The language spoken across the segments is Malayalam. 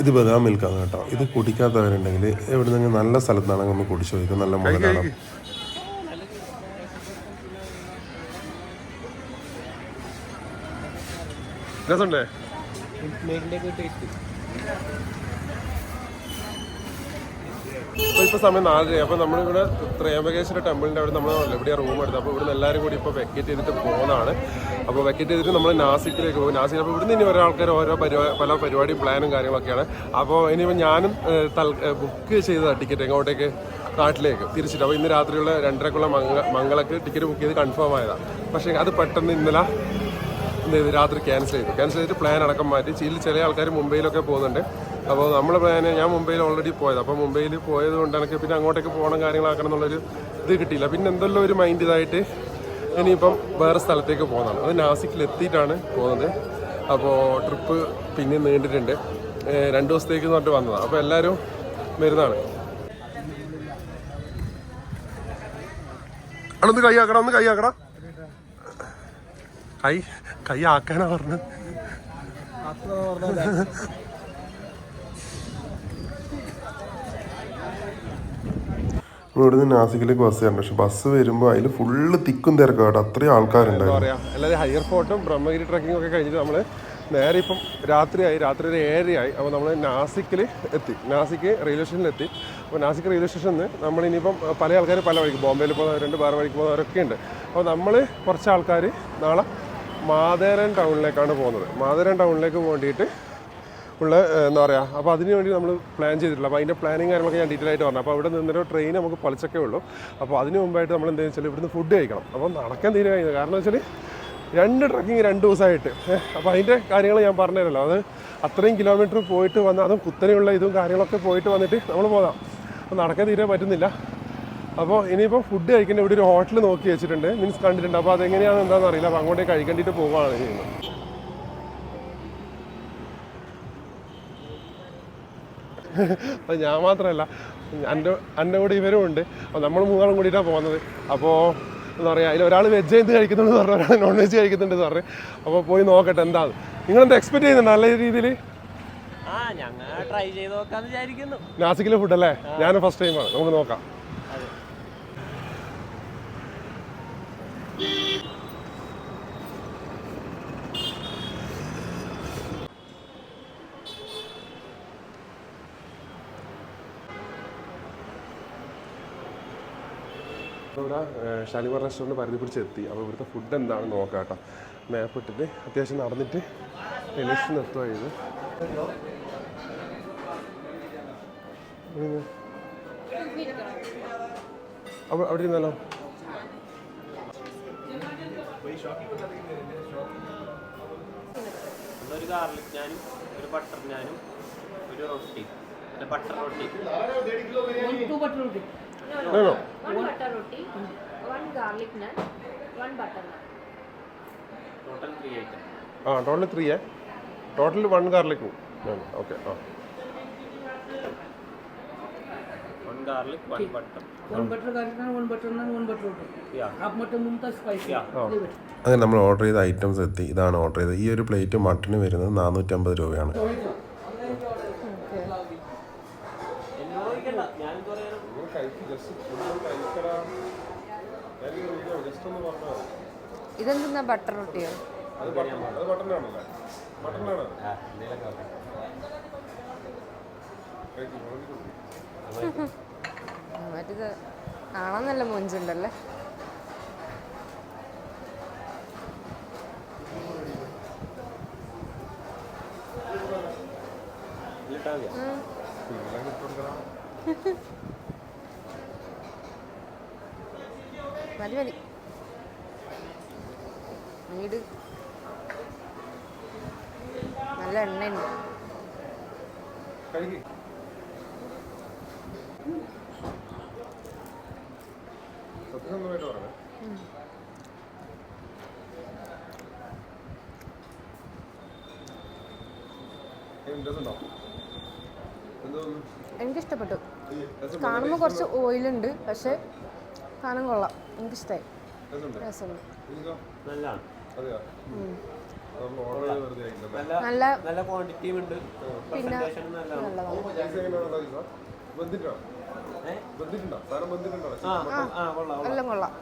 ഇത് ബദാം മിൽക്കാണ് കേട്ടോ. ഇത് കുടിക്കാത്തവരുണ്ടെങ്കിൽ എവിടെ നിന്ന് നല്ല സ്ഥലത്താണെങ്കിൽ ഒന്ന് കുടിച്ചു നോക്കും നല്ല മുതലാണ് രസമുണ്ടേ? ഇപ്പൊ സമയം നാലര. അപ്പൊ നമ്മളിവിടെ ത്രയംബകേശ്വര ടെമ്പിളിന്റെ അവിടെ നമ്മൾ എവിടെയാ റൂം എടുത്തു. അപ്പോൾ ഇവിടുന്ന് എല്ലാവരും കൂടി ഇപ്പോൾ വെക്കറ്റ് ചെയ്തിട്ട് പോകുന്നതാണ് അപ്പോൾ വെക്കറ്റ് ചെയ്തിട്ട് നമ്മൾ നാസിക്കിലേക്ക് പോകും. നാസിക് അപ്പോൾ ഇവിടുന്ന് ഇനി ഓരോ ആൾക്കാർ ഓരോ പരിപാടി പല പരിപാടിയും പ്ലാനും കാര്യങ്ങളൊക്കെയാണ്. അപ്പോൾ ഇനിയിപ്പോൾ ഞാനും തൽ ബുക്ക് ചെയ്തതാണ് ടിക്കറ്റ് എങ്ങോട്ടേക്ക്? നാട്ടിലേക്ക് തിരിച്ചിട്ട്. അപ്പോൾ ഇന്ന് രാത്രിയുള്ള രണ്ടരക്കുള്ള മംഗ മംഗളക്ക് ടിക്കറ്റ് ബുക്ക് ചെയ്ത് കൺഫേം ആയതാണ് പക്ഷേ അത് പെട്ടെന്ന് ഇന്നലെ എന്ത് ചെയ്തു? രാത്രി ക്യാൻസൽ ചെയ്തു. ക്യാൻസൽ ചെയ്തിട്ട് പ്ലാൻ അടക്കം മാറ്റി. ചില ചില ആൾക്കാർ മുംബൈയിലൊക്കെ പോകുന്നുണ്ട്. അപ്പോൾ നമ്മൾ പ്ലാന് ഞാൻ മുംബൈയിൽ ഓൾറെഡി പോയത്. അപ്പോൾ മുംബൈയിൽ പോയത് കൊണ്ട് എനിക്ക് പിന്നെ അങ്ങോട്ടേക്ക് പോകണം കാര്യങ്ങളാക്കണം എന്നുള്ളൊരു ഇത് കിട്ടിയില്ല. പിന്നെ എന്തെല്ലാം ഒരു മൈൻഡ് ഇതായിട്ട് ഇനിയിപ്പം വേറെ സ്ഥലത്തേക്ക് പോകുന്നതാണ് അത് നാസിക്കിൽ എത്തിയിട്ടാണ് പോകുന്നത് അപ്പോൾ ട്രിപ്പ് പിന്നെ നീണ്ടിട്ടുണ്ട്. രണ്ട് ദിവസത്തേക്ക് എന്ന് പറഞ്ഞിട്ട് വന്നതാണ് അപ്പോൾ എല്ലാവരും വരുന്നതാണ്. അണൊന്ന് കൈ ആക്കടാ ഒന്ന് കൈ ആക്കടാ കൈ കൈ ആക്കാനാ പറഞ്ഞത്. നമ്മൾ ഇവിടുന്ന് നാസിക്കിലേക്ക് ബസ് കയറണം പക്ഷെ ബസ് വരുമ്പോൾ അതിൽ ഫുള്ള് തിക്കും തിരക്കും കേട്ടോ. അത്രയും ആൾക്കാരുണ്ടായിരുന്നു പറയാ ഹയർ ഫോർട്ടും ബ്രഹ്മഗിരി ട്രക്കിംഗ് ഒക്കെ കഴിഞ്ഞിട്ട് നമ്മൾ നേരെ ഇപ്പം രാത്രിയായി. രാത്രി ഒരു ഏഴരയായി. അപ്പോൾ നമ്മൾ നാസിക്കിൽ എത്തി. നാസിക്ക് റെയിൽവേ സ്റ്റേഷനിൽ എത്തി. അപ്പോൾ നാസിക്ക് റെയിൽവേ സ്റ്റേഷനിൽ നിന്ന് നമ്മൾ ഇനിയിപ്പം പല ആൾക്കാർ പല വഴിക്ക് ബോംബെയിൽ പോകുന്നവരുണ്ട് വേറെ വഴിക്ക് പോകുന്നവരൊക്കെ ഉണ്ട്. അപ്പോൾ നമ്മൾ കുറച്ച് ആൾക്കാർ നാളെ മാതേരൻ ടൗണിലേക്കാണ് പോകുന്നത്. മാതേരൻ ടൗണിലേക്ക് വേണ്ടിയിട്ട് ഉള്ള എന്താ പറയുക അപ്പോൾ അതിന് വേണ്ടി നമ്മൾ പ്ലാൻ ചെയ്തിട്ടില്ല അപ്പോൾ അതിന്റെ പ്ലാനിങ് കാര്യങ്ങളൊക്കെ ഞാൻ ഡീറ്റെയിൽ ആയിട്ട് പറഞ്ഞു. അപ്പോൾ അവിടെ നിന്നൊരു ട്രെയിൻ നമുക്ക് പളിച്ചൊക്കെ ഉള്ളൂ. അപ്പോൾ അതിന് മുമ്പായിട്ട് നമ്മൾ എന്താണെന്ന് വെച്ചാൽ ഇവിടുന്ന് ഫുഡ് കഴിക്കണം. അപ്പോൾ നടക്കാൻ തീരെ കഴിഞ്ഞത് കാരണം വെച്ചാൽ രണ്ട് ട്രക്കിങ് രണ്ട് ദിവസമായിട്ട് അപ്പോൾ അതിന്റെ കാര്യങ്ങൾ ഞാൻ പറഞ്ഞുതരല്ലോ അത് അത്രയും കിലോമീറ്റർ പോയിട്ട് വന്ന് അതും കുത്തനെയുള്ള ഇതും കാര്യങ്ങളൊക്കെ പോയിട്ട് വന്നിട്ട് നമ്മൾ പോകാം. അപ്പോൾ നടക്കാൻ തീരെ പറ്റുന്നില്ല. അപ്പോൾ ഇനിയിപ്പോൾ ഫുഡ് കഴിക്കേണ്ട ഇവിടെ ഒരു ഹോട്ടൽ നോക്കി വെച്ചിട്ടുണ്ട്. മീൻസ് കണ്ടിട്ടുണ്ട്. അപ്പോൾ അതെങ്ങനെയാണെന്ന് എന്താണെന്ന് അറിയില്ല. അപ്പോൾ അങ്ങോട്ടേക്ക് കഴിക്കേണ്ടിയിട്ട് പോവുകയാണ് ചെയ്യുന്നത്. അത് ഞാൻ മാത്രമല്ല എന്റെ എന്റെ കൂടെ ഇവരും ഉണ്ട്. അപ്പോൾ നമ്മൾ മൂന്നാളും കൂടിയിട്ടാണ് പോകുന്നത് അപ്പോൾ എന്താ പറയുക അതിൽ ഒരാൾ വെജ് എന്ത് കഴിക്കുന്നുണ്ട് പറഞ്ഞു ഒരാൾ നോൺ വെജ് കഴിക്കുന്നുണ്ട് പറഞ്ഞു. അപ്പോൾ പോയി നോക്കട്ടെ എന്താണ് നിങ്ങളെന്താ എക്സ്പെക്ട് ചെയ്യുന്നുണ്ട് നല്ല രീതിയിൽ ആ ഞങ്ങൾ ട്രൈ ചെയ്ത് നോക്കാന്ന് വിചാരിക്കുന്നു. നാസിക്കിലെ ഫുഡല്ലേ ഞാൻ ഫസ്റ്റ് ടൈമാണ് നമുക്ക് നോക്കാം. അതെ ഇവിടെ ഷാലിമർ റെസ്റ്റോറന്റ് പരിധി പിടിച്ച് എത്തി അപ്പോൾ ഇവിടുത്തെ ഫുഡ് എന്താണെന്ന് നോക്കാം കേട്ടോ. മാപ്പ് ഇട്ടിട്ട് അത്യാവശ്യം നടന്നിട്ട് എലിഷൻ നിർത്തുക ഇത് അവിടെ അവിടെ ഇരുന്നാലോ ഒരു ഗാർലിക് ഞാനും ഒരു ബട്ടർ ഞാനും ഒരു റൊട്ടി butter roti Two butter roti. No, no. One butter roti, one garlic naan, one butter naan. Total three items. ആ ടോട്ടൽ ത്രീ ഏ total one garlic okay ah one garlic one butter One garlic one butter. Yeah. Half mutton mumta spicy. Yeah. Leave അങ്ങനെ നമ്മൾ ഓർഡർ ചെയ്ത ഐറ്റംസ് എത്തി ഇതാണ് ഓർഡർ ചെയ്തത് ഈ ഒരു പ്ലേറ്റ് മട്ടന് വരുന്നത് നാനൂറ്റമ്പത് രൂപയാണ് ഇതെന്താ ബട്ടർ റൊട്ടിയോ? മറ്റേത് കാണാൻ നല്ല മൊഞ്ചുണ്ടല്ലേ ഇട്ടാ മതി മതി വീട്. നല്ല എണ്ണയുണ്ട്. സത്യസന്ധമായിട്ട് എന്തോന്നു എനിക്കിഷ്ടപ്പെട്ടു. കാണുമ്പോൾ കുറച്ച് ഓയിലുണ്ട് പക്ഷേ കാണാൻ കൊള്ളാം. എനിക്കിഷ്ടമായി രസമുണ്ട്? നല്ല നല്ല ക്വാണ്ടിറ്റിയും ഉണ്ട്. പ്രസന്റേഷൻ നല്ലതാണ്. എല്ലാം കൊള്ളാം.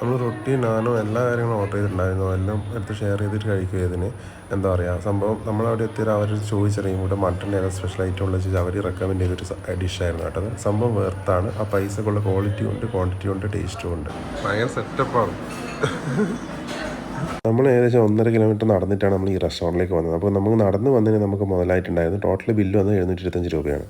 നമ്മൾ റൊട്ടി നാനോ എല്ലാ കാര്യങ്ങളും ഓർഡർ ചെയ്തിട്ടുണ്ടായിരുന്നു. എല്ലാം എടുത്ത് ഷെയർ ചെയ്തിട്ട് കഴിക്കുക ഇതിന്. എന്താ പറയുക സംഭവം നമ്മൾ അവിടെ എത്തിയത് അവർ ചോദിച്ചറിയും. ഇവിടെ മട്ടൺ ഏതാ സ്പെഷ്യൽ ഐറ്റം ഉള്ള വെച്ചാൽ അവർ റെക്കമെൻഡ് ചെയ്തൊരു ഡിഷായിരുന്നു കേട്ടത് സംഭവം വേർത്താണ് ആ പൈസക്കുള്ള ക്വാളിറ്റി ഉണ്ട് ക്വാണ്ടിറ്റി ഉണ്ട് ടേസ്റ്റും ഉണ്ട്. ഭയങ്കര സെറ്റപ്പാണ് നമ്മൾ ഏകദേശം ഒന്നര കിലോമീറ്റർ നടന്നിട്ടാണ് നമ്മൾ ഈ റെസ്റ്റോറന്റിലേക്ക് വന്നത്. അപ്പോൾ നമുക്ക് നടന്ന് വന്നതിന് നമുക്ക് മുതലായിട്ടുണ്ടായിരുന്നു. ടോട്ടൽ ബില്ല് വന്നത് എഴുന്നൂറ്റി ഇരുപത്തഞ്ച് രൂപയാണ്.